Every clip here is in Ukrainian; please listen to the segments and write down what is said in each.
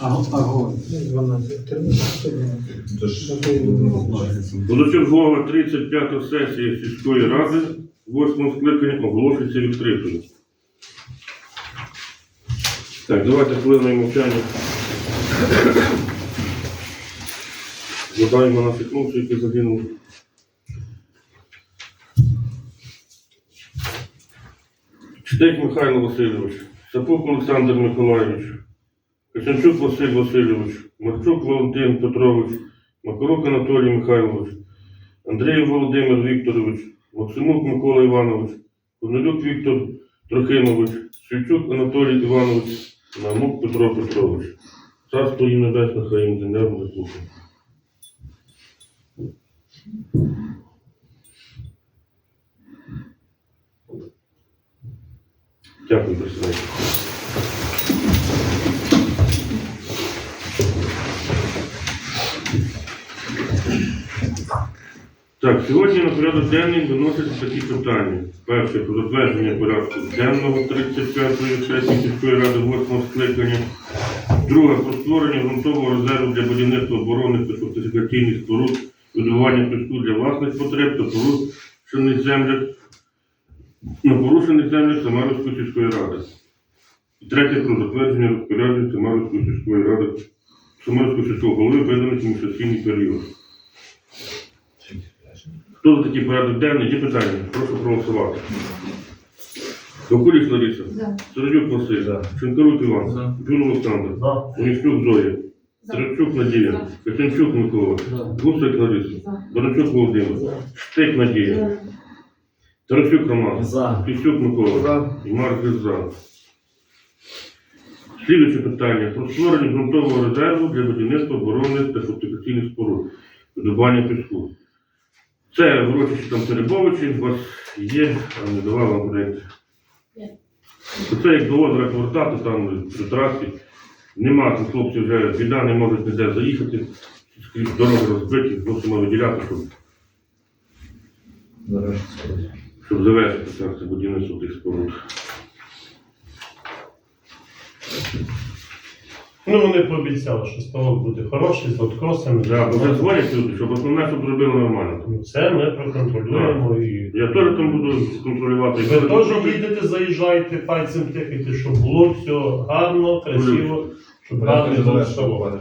Огонь. 12, 13, 14. Це ж Водочок 35 сесії сільської ради 8 скликання оголошується відкритою. Так, давайте хвилиною мовчання. Згадаємо наших хлопців, які загинули. Штик Михайло Васильович, Сапук Олександр Миколайович, Качанчук Василь Васильович, Марчук Валентин Петрович, Макарук Анатолій Михайлович, Андрій Володимир Вікторович, Максимук Микола Іванович, Корнелюк Віктор Трохимович, Шевчук Анатолій Іванович, Намук Петро Петрович. Царство їм небесне, хай їм земля. Дякую, президент. Так, сьогодні на порядок денний виносяться такі питання. Перше про затвердження порядку денного 35-ї сесії сільської ради 8 скликання. Друге про створення ґрунтового резерву для будівництва оборонних та фортифікаційних споруд, видобування піску для власних потреб та порушених землях на порушених землях Самарівської сільської ради. І третє про затвердження розпоряджень Самарівської сільської ради Самарівського сільського голови виданих імітаційний період. Хто за такий порядок денний? Є питання? Прошу проголосувати. Кокуліс Лариса, За. Середюк Василь, За. Шинкарук Іван, За. Джун Олександр, За. Онищук Зоя, За. Надія, Качанчук Микола, Гусак Лариса, За. Баранчук Володимир, Штик Надія, Тарасюк Роман, За. Пісюк Микола і Марк за. Слідуюче питання про створення ґрунтового резерву для будівництва оборонних та фортифікаційних споруд, видобування піску. Це урочище там Теребовичі, у вас є, а не давала вам проєкт. Є. Це як до озера повертати там при трасі. Нема там хлопці вже біда, не можуть ніде заїхати, скрізь дороги розбиті, мусимо виділяти, щоб, щоб завершити так, це будівництво тих споруд. Ну, вони пообіцяли, що ставок буде хороший, з откосами. Да, бо дзвонять люди, щоб основне, щоб зробили нормально. Ну, Це ми проконтролюємо і. Я теж там буду контролювати. Ви теж їдете, заїжджайте, пальцем тикайте, щоб було все гарно, красиво, щоб гарно було ставок.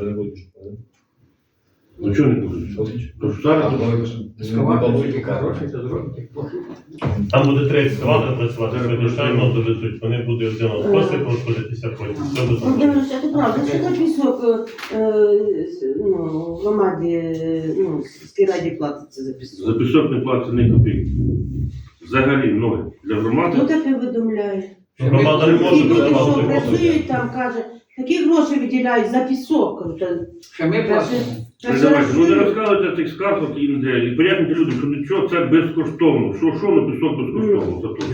Ну чого не будуть? Тож зараз Там буде три екскаватора працювати, сьогодні щайно довезуть, вони будуть один откоси проходитися потім. Все буде нормально. Володимир, це правда, що за пісок е, е, ну, в громаді, е, ну, в сільській раді платиться за пісок? за пісок не платиться ні копійки. Взагалі ноль. Для громади таке видумляє? Громада не може люди, що працювати. працюють там, каже, такі гроші виділяють за пісок. Та- Що ми платимо? та не давайте, ну не Росія. розказуйте тих сказок і ніде. І пояснюйте людям, що нічого це безкоштовно. Що, що на пісок безкоштовно? За то.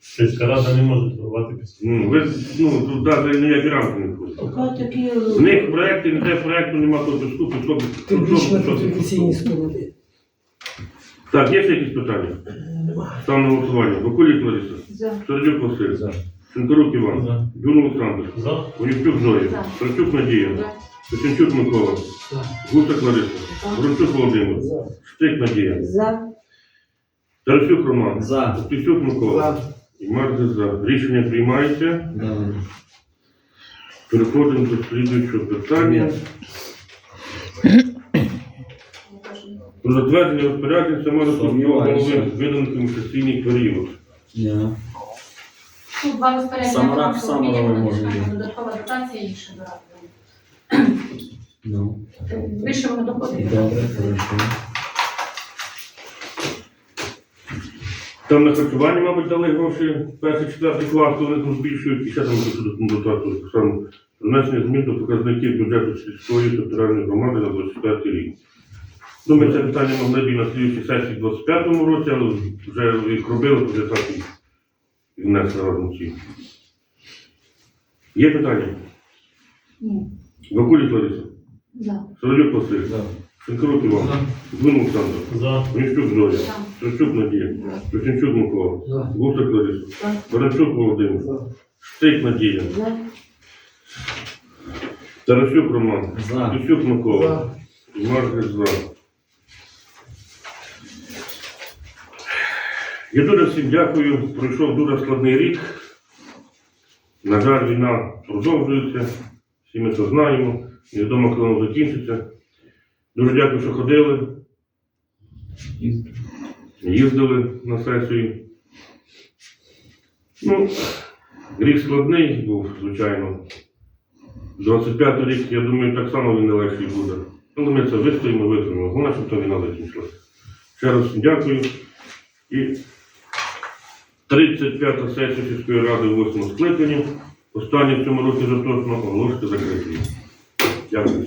Сільська рада не може торгувати пісок. Ну, ви, ну, тут навіть ніякі рамки не входять. Такі, В них проєкти, ніде проєкту нема того піску, пісок, Публічно пісок, пісок. споруди. Так, є ще якісь питання? Став на голосування. Бакулік Лариса, За. Сердюк Василь, За. Шинкарук Іван, За. Дюн Олександр, За. Онівчук Зоя, За. Трачук Надія, За. Косинчук Микола, Гусак Лариса, Ворончук Володимир, Штик Надія, за. Тарасюк Роман, За. Пісюк Микола і Марк за. Рішення приймається. Переходимо до слідуючого питання. Про затвердження розпоряджень Самарського Сумніваюся. голови виданих імітаційний період. Тут два розпорядження Самарак фінансового сам відділу, може бути. додаткова дотація і інше додатково. Вищого доходу. Там на харчування, мабуть, дали гроші перший четвертий клас, то вони там збільшують і ще там будуть дотацію. Так само внесення змін до показників бюджету сільської територіальної громади на 24 рік. Ну, ми це питання могли б і на слідчій сесії в 25-му році, але вже їх робили, то вже так і внесли разом ці. Є питання? Ні. Вакуліс Лариса, За. Солодюк Василь, Шинкарук Іван, Двин Олександр, За. Онищук Зоя, За. Шевчук Надія, Костянчук Микола, Гусак Лариса, За. Баранчук Володимир, Штик Надія, за. Тарасюк Роман. За. Тусюк Микола. Маркес за. Я дуже всім дякую. Пройшов дуже складний рік. На жаль, війна продовжується. Всі ми це знаємо. Невідомо, коли вона закінчиться. Дуже дякую, що ходили, їздили на сесію. Ну, рік складний був, звичайно. 25 рік, я думаю, так само він не легший буде. Але ми це вистоїмо, витримаємо. Головне, щоб та війна закінчилася. Ще раз дякую. І 35 сесія сільської ради в 8 скликанні. Останнє в цьому році заточно оголошувати закритою. Дякую.